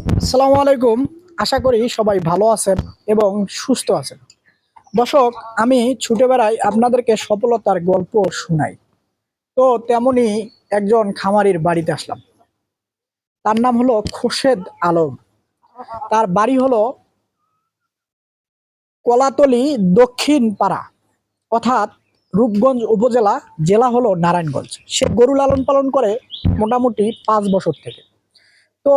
আসসালামু আলাইকুম। আশা করি সবাই ভালো আছেন এবং সুস্থ আছেন। দর্শক, আমি ছুটে বেড়াই আপনাদেরকে সফলতার গল্প শোনাই। তো তেমনি একজন খামারির বাড়িতে আসলাম। তার নাম হলো খোরশেদ আলম। তার বাড়ি হলো কলাতলি দক্ষিণ পাড়া। অর্থাৎ রূপগঞ্জ উপজেলা, জেলা হলো নারায়ণগঞ্জ। সে গরু লালন পালন করে মোটামুটি পাঁচ বছর থেকে। তো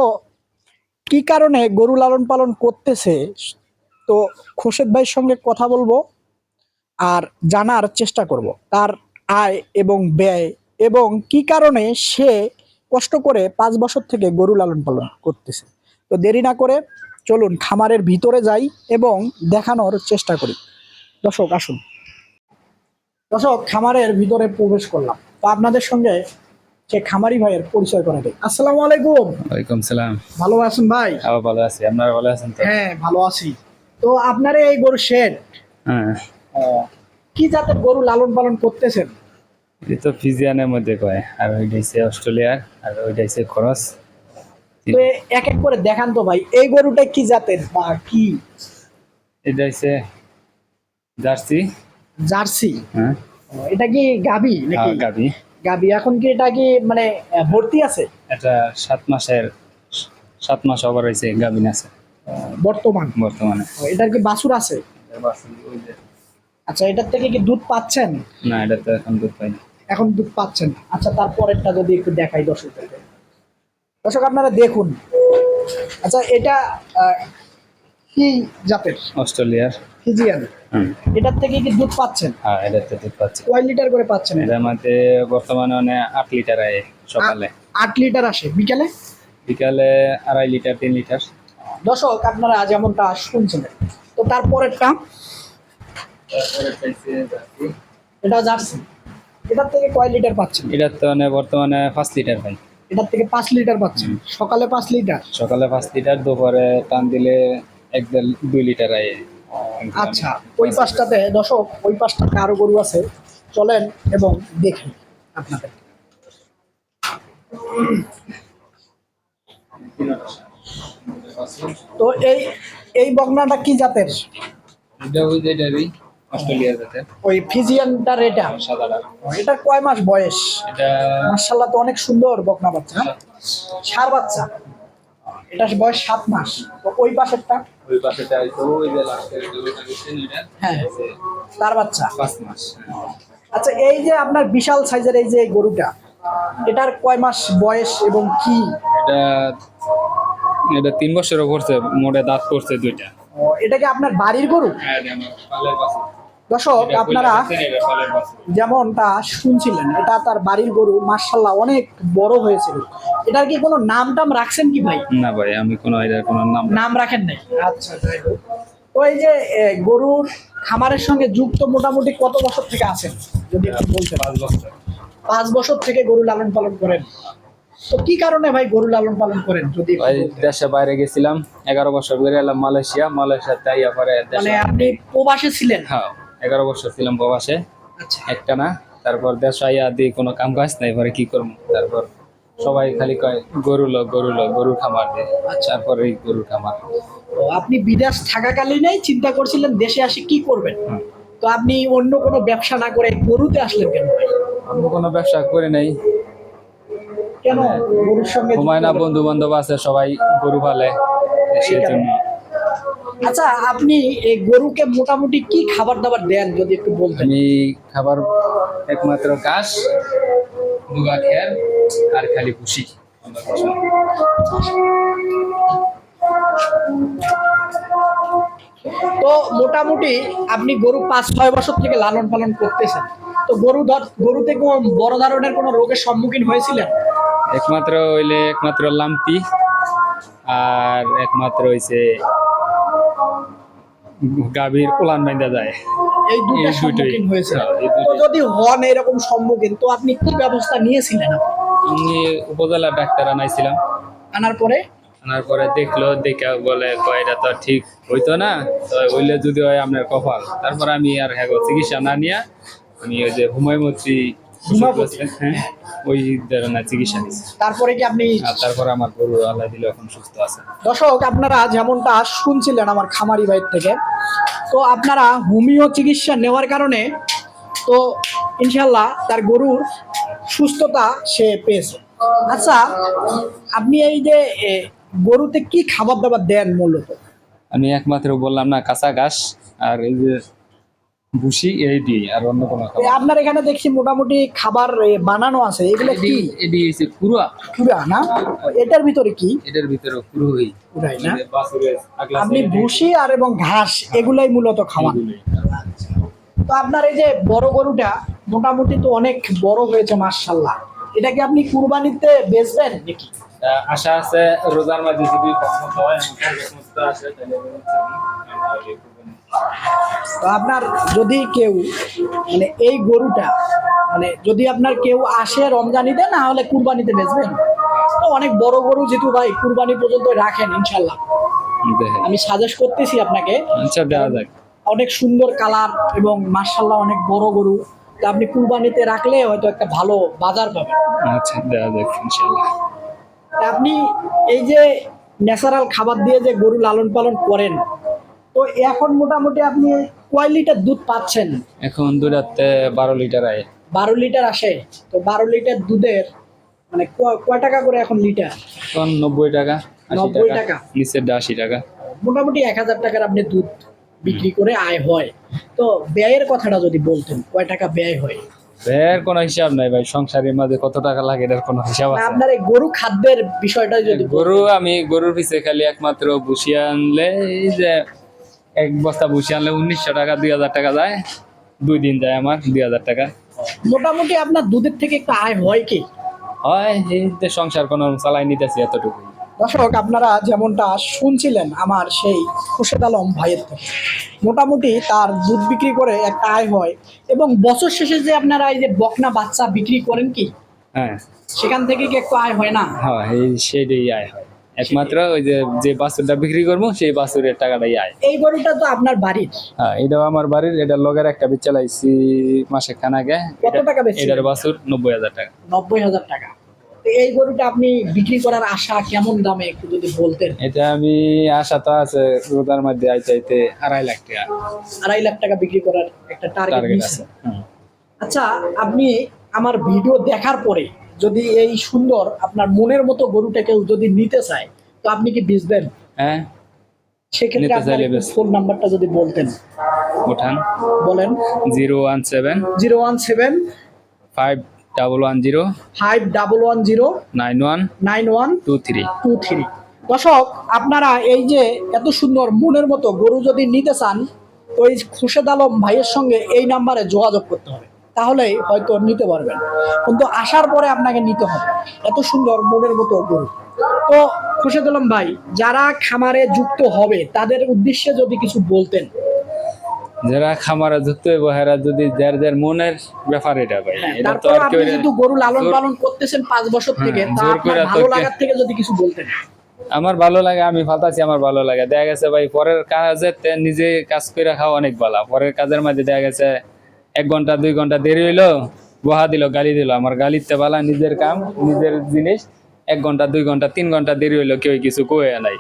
কি কারণে গরু লালন পালন করতেছে? তো খোরশেদ ভাইয়ের সঙ্গে কথা বলব আর জানার চেষ্টা করব তার আয় এবং ব্যয় এবং কি কারণে সে কষ্ট করে পাঁচ বছর থেকে গরু লালন পালন করতেছে। তো দেরি না করে চলুন খামারের ভিতরে যাই এবং দেখানোর চেষ্টা করি। দর্শক, আসুন। দর্শক, খামারের ভিতরে প্রবেশ করলাম। তো আপনাদের সঙ্গে সে খামারি ভাইয়ের পরিচয় করে দেয় আসসালামু আলাইকুম। ওয়ালাইকুম সালাম। ভালো আছেন ভাই? আবার ভালো আছি। আপনারা ভালো আছেন তো? হ্যাঁ ভালো আছি। তো আপনার এই গরু শেড হ্যাঁ। কি জাতের গরু লালন পালন করতেছেন? এই তো ফিজিয়ানের মধ্যে কয়। আর ওইটা হচ্ছে অস্ট্রেলিয়ার আর ওইটা হচ্ছে খরচ। তো এক এক করে দেখান তো ভাই এই গরুটা কি জাতের বা কি? এটা হচ্ছে জার্সি। জার্সি? হ্যাঁ। এটা কি গাবি নাকি? আর গাবি গাবি এখন কি এটা কি মানে ভর্তি আছে? এটা সাত মাসের সাত মাস ওভার হয়েছে গাবিন আছে। বর্তমান? বর্তমানে। এটার কি বাছুর আছে? আচ্ছা এটার থেকে কি দুধ পাচ্ছেন? না এটা তো এখন দুধ পাইনি। এখন দুধ পাচ্ছেন। আচ্ছা তারপরেরটা যদি একটু দেখাই দর্শকদেরকে। দর্শক আপনারা দেখুন। আচ্ছা এটা কি জাতের? অস্ট্রেলিয়ার। ফিজিয়ান এটার থেকে কি দুধ পাচ্ছেন? হ্যাঁ এটা তো দুধ পাচ্ছে। কয় লিটার করে পাচ্ছেন এটা? এটার মধ্যে বর্তমানে মানে আট লিটার আয় সকালে। আট লিটার আসে। বিকেলে? বিকালে আড়াই লিটার তিন লিটার। দর্শক আপনারা যেমনটা শুনছিলেন। তো তারপরেরটা? এটা জার্সি। এটার থেকে কয় লিটার পাচ্ছেন? এটার তো মানে বর্তমানে পাঁচ লিটার ভাই। এটার থেকে পাঁচ লিটার পাচ্ছেন। সকালে পাঁচ লিটার? সকালে পাঁচ লিটার দুপুরে টান দিলে এক দুই লিটার আয়। আচ্ছা ওই পাশটাতে দর্শক ওই পাশটাতে আরও গরু আছে। চলেন এবং দেখেন আপনাদের। তো এই এই বগনাটা কি জাতের? এটা ওই যে এটারই অস্ট্রেলিয়ার যাতে ওই ফিজিয়ানটার এটা সাদাটা এটা কয় মাস বয়স? এটা তো অনেক সুন্দর বকনা বাচ্চা। হ্যাঁ? সার বাচ্চা। এটা বয়স সাত মাস। তো ওই পাশেরটা? ওই পাশেটা তো ওই যে লাস্টের যেটা দেখছেন ওইটা হ্যাঁ। তার বাচ্চা? পাঁচ মাস। আচ্ছা এই যে আপনার বিশাল সাইজের এই যে গরুটা এটার কয় মাস বয়স এবং কি? এটা এটা তিন বছরের করছে মোটে দাঁত করছে দুইটা। ও, এটা কি আপনার বাড়ির গরু? হ্যাঁ আমার পালের দর্শক আপনারা যেমনটা শুনছিলেন এটা তার বাড়ির গরু মার্শাল্লাহ অনেক বড় হয়েছিল। এটার কি কোনো নাম টাম রাখছেন কি ভাই? না ভাই আমি কোনো এটার কোনো নাম নাম রাখেন নাই? আচ্ছা এই যে গরুর খামারের সঙ্গে যুক্ত মোটামুটি কত বছর থেকে আছেন? যদি একটু বলতে পাঁচ বছর। পাঁচ বছর থেকে গরু লালন পালন করেন। তো কি কারণে ভাই গরু লালন পালন করেন যদি ভাই দেশে বাইরে গেছিলাম এগারো বছর ধরে এলাম মালয়েশিয়া মালয়েশিয়া তাই পরে মানে আপনি প্রবাসে ছিলেন? হ্যাঁ। এগারো বছর ছিলাম প্রবাসে। আচ্ছা। একটা না তারপর দেশ আইয়া দিয়ে কোনো কাম কাজ নাই পরে কি করব? তারপর সবাই খালি কয় গরু লো গরু লো গরুর খামার দে। তারপর এই গরুর খামার। তো আপনি বিদেশ থাকাকালীনই চিন্তা করছিলেন দেশে আসে কি করবেন? তো আপনি অন্য কোনো ব্যবসা না করে গরুতে আসলেন কেন? আমি কোনো ব্যবসা করে নাই। কেন? গরুর সঙ্গে ঘুমায় না বন্ধু বান্ধব আছে সবাই গরু পালে সেই জন্য। আচ্ছা আপনি এই গরুকে মোটামুটি কি খাবার দাবার দেন যদি একটু বলতেন? আমি খাবার একমাত্র ঘাস দুগা খের আর খালি খুশি তো মোটামুটি আপনি গরু পাঁচ ছয় বছর থেকে লালন পালন করতেছেন। তো গরু ধর গরুতে কোনো বড় ধরনের কোনো রোগের সম্মুখীন হয়েছিলেন? একমাত্র হইলে একমাত্র লাম্পি আর একমাত্র হইছে গাভীর উলান বাইন্দা যায়। এই দুটো সম্মুখীন হয়েছে। হ্যাঁ, তো যদি হন এরকম সম্মুখীন তো আপনি কি ব্যবস্থা নিয়েছিলেন? আমি উপজেলা ডাক্তার আনাইছিলাম। আনার পরে? আনার পরে দেখল দেখে বলে কয় এটা তো ঠিক হইতো না। তো হইলে যদি হয় আপনার কপাল। তারপর আমি আর হ্যাঁ চিকিৎসা না নিয়ে আমি ওই যে হুমায়ুমতি ওই ধরনের চিকিৎসা নিচ্ছে। তারপরে কি আপনি তারপর আমার গরু আল্লাহ দিলে এখন সুস্থ আছে। দর্শক আপনারা যেমনটা শুনছিলেন আমার খামারি থেকে তো আপনারা হোমিও চিকিৎসা নেওয়ার কারণে তো ইনশাল্লাহ তার গরুর সুস্থতা সে পেয়েছে। আচ্ছা আপনি এই যে গরুতে কি খাবার দাবার দেন মূলত? আমি একমাত্র বললাম না কাঁচা ঘাস আর এই যে ভুসি এই দিই আর অন্য কোনো খাবার? আপনার এখানে দেখছি মোটামুটি খাবার বানানো আছে। এগুলো কি? এডি হচ্ছে পুরা চূড়া না? এটার ভিতরে কি? এটার ভিতরে হই না? আপনি ভুসি আর এবং ঘাস এগুলাই মূলত খাওয়ান। তো আপনার এই যে বড় গরুটা মোটামুটি তো অনেক বড় হয়েছে মার্শাল্লাহ এটা কি আপনি কুরবানিতে বেচবেন নাকি? আশা আছে রোজার মাঝে যদি কখনো হয় আসে তাহলে তো আপনার যদি কেউ মানে এই গরুটা মানে যদি আপনার কেউ আসে রমজানিতে না হলে কুরবানিতে বেচবেন? তো অনেক বড় গরু যেহেতু ভাই কুরবানি পর্যন্ত রাখেন ইনশাল্লাহ আমি সাজেস্ট করতেছি আপনাকে। আচ্ছা অনেক সুন্দর কালার এবং মার্শাল্লাহ অনেক বড় গরু। তা আপনি কুরবানিতে রাখলে হয়তো একটা ভালো বাজার পাবেন। আচ্ছা দেওয়া যাক ইনশাল্লাহ তা আপনি এই যে ন্যাচারাল খাবার দিয়ে যে গরু লালন পালন করেন তো এখন মোটামুটি আপনি কয় লিটার দুধ পাচ্ছেন? এখন দুটাতে বারো লিটার আয়। বারো লিটার আসে। তো বারো লিটার দুধের মানে কয় টাকা করে এখন লিটার? এখন নব্বই টাকা 90 টাকা। নিচের আশি টাকা। মোটামুটি এক হাজার টাকার আপনি দুধ বিক্রি করে আয় হয়। তো ব্যয়ের কথাটা যদি বলতেন কয় টাকা ব্যয় হয়? এর কোনো হিসাব নাই ভাই সংসারের মাঝে কত টাকা লাগে এটার কোনো হিসাব আছে? আপনার এই গরু খাদ্যের বিষয়টা যদি গরু আমি গরুর পিছে খালি একমাত্র বসিয়ে আনলে এই যে এক বস্তা বসিয়ে আনলে উনিশশো টাকা দুই হাজার টাকা যায়। দুই দিন যায় আমার দুই হাজার টাকা। মোটামুটি আপনার দুধের থেকে একটা আয় হয় কি? হয় এই যে সংসার কোনো চালাই নিতেছি এতটুকু। দর্শক আপনারা যেমনটা শুনছিলেন আমার সেই খুরশেদ আলম ভাইয়ের থেকে মোটামুটি তার দুধ বিক্রি করে একটা আয় হয় এবং বছর শেষে যে আপনারা এই যে বকনা বাচ্চা বিক্রি করেন কি হ্যাঁ। সেখান থেকে কি একটু আয় হয় না? হ্যাঁ এই সেইটাই আয় হয়। একমাত্র ওই যে যে বাছুরটা বিক্রি করব সেই বাছুরের টাকাটাই আয়। এই গরুটা তো আপনার বাড়ির? হ্যাঁ এটাও আমার বাড়ির এটা লগের একটা বীজ চালাইছি মাসে খানাকে কত টাকা বেচছিলেন? এটার বাছুর নব্বই হাজার টাকা। নব্বই হাজার টাকা। এই গরুটা আপনি বিক্রি করার আশা কেমন দামে একটু যদি বলতেন? এটা আমি আশা তো আছে রোজার মধ্যে আই চাইতে আড়াই লাখ টাকা। আড়াই লাখ টাকা বিক্রি করার একটা টার্গেট টার্গেট আছে আচ্ছা আপনি আমার ভিডিও দেখার পরে যদি এই সুন্দর আপনার মনের মতো গরুটা কেউ যদি নিতে চায় তো আপনি কি বেচবেন? হ্যাঁ। সেক্ষেত্রে আপনার। ফোন নাম্বারটা যদি বলতেন। উঠান। বলেন। Zero one seven. Zero one seven. Five double one zero. Five double one zero. Nine one. Nine one. Two three. Two three. দর্শক আপনারা এই যে এত সুন্দর মনের মতো গরু যদি নিতে চান তো এই খুরশেদ আলম ভাইয়ের সঙ্গে এই নাম্বারে যোগাযোগ করতে হবে। তাহলেই হয়তো নিতে পারবেন। কিন্তু আসার পরে আপনাকে নিতে হবে। এত সুন্দর মনের মতো গরু। তো আলম ভাই যারা খামারে যুক্ত হবে তাদের উদ্দেশ্যে যদি কিছু বলতেন। যারা খামারে যুক্ত হইব হেরা যদি যার যার মনের ব্যাপার এটা ভাই হ্যাঁ, এটা তো আর কেউ যেহেতু গরু লালন পালন করতেছেন পাঁচ বছর থেকে হ্যাঁ, তা আপনার ভালো লাগার থেকে যদি কিছু বলতেন। আমার ভালো লাগে আমি ফালতাছি আমার ভালো লাগে। দেখা গেছে ভাই পরের কাজে নিজে কাজ করে খাওয়া অনেক ভালো পরের কাজের মাঝে দেখা গেছে এক ঘণ্টা, দুই ঘণ্টা দেরি হইল বহা দিল, গালি দিল। আমার গালিতে বালা, নিজের কাম, নিজের জিনিস, এক ঘণ্টা, দুই ঘণ্টা, তিন ঘণ্টা দেরি হইল, কেউ কিছু কয়ে নাই।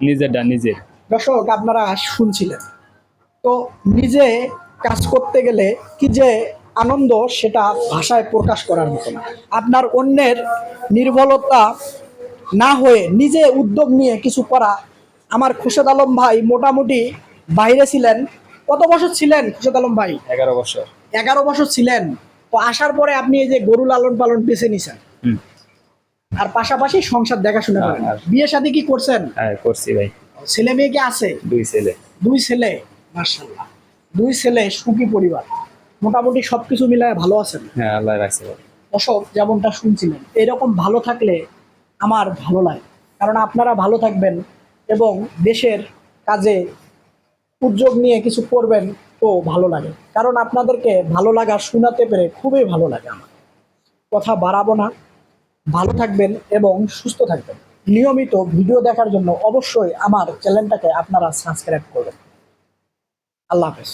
নিজেরটা নিজের। দর্শক, আপনারা শুনছিলেন। তো নিজে কাজ করতে গেলে কি যে আনন্দ, সেটা ভাষায় প্রকাশ করার মতো না। আপনার অন্যের নির্ভরতা না হয়ে নিজে উদ্যোগ নিয়ে কিছু করা। আমার খুরশেদ আলম ভাই মোটামুটি বাইরে ছিলেন কত বছর ছিলেন খুরশেদ আলম ভাই? এগারো বছর। এগারো বছর ছিলেন। তো আসার পরে আপনি এই যে গরু লালন পালন বেছে নিছেন। আর পাশাপাশি সংসার দেখাশোনা করেন। আর- বিয়ে শাদী কি করছেন? হ্যাঁ করছি ভাই। ছেলে মেয়ে কি আছে? দুই ছেলে। দুই ছেলে? মার্শাল্লাহ দুই ছেলে সুখী পরিবার। মোটামুটি সবকিছু মিলায় ভালো আছেন? হ্যাঁ আল্লাহ রাখছে দর্শক যেমনটা শুনছিলেন এরকম ভালো থাকলে আমার ভালো লাগে। কারণ আপনারা ভালো থাকবেন এবং দেশের কাজে উদ্যোগ নিয়ে কিছু করবেন, ও ভালো লাগে। কারণ আপনাদেরকে ভালো লাগা শোনাতে পেরে খুবই ভালো লাগে আমার। কথা বাড়াবো না। ভালো থাকবেন এবং সুস্থ থাকবেন। নিয়মিত ভিডিও দেখার জন্য অবশ্যই আমার চ্যানেলটাকে আপনারা সাবস্ক্রাইব করবেন। আল্লাহ হাফেজ।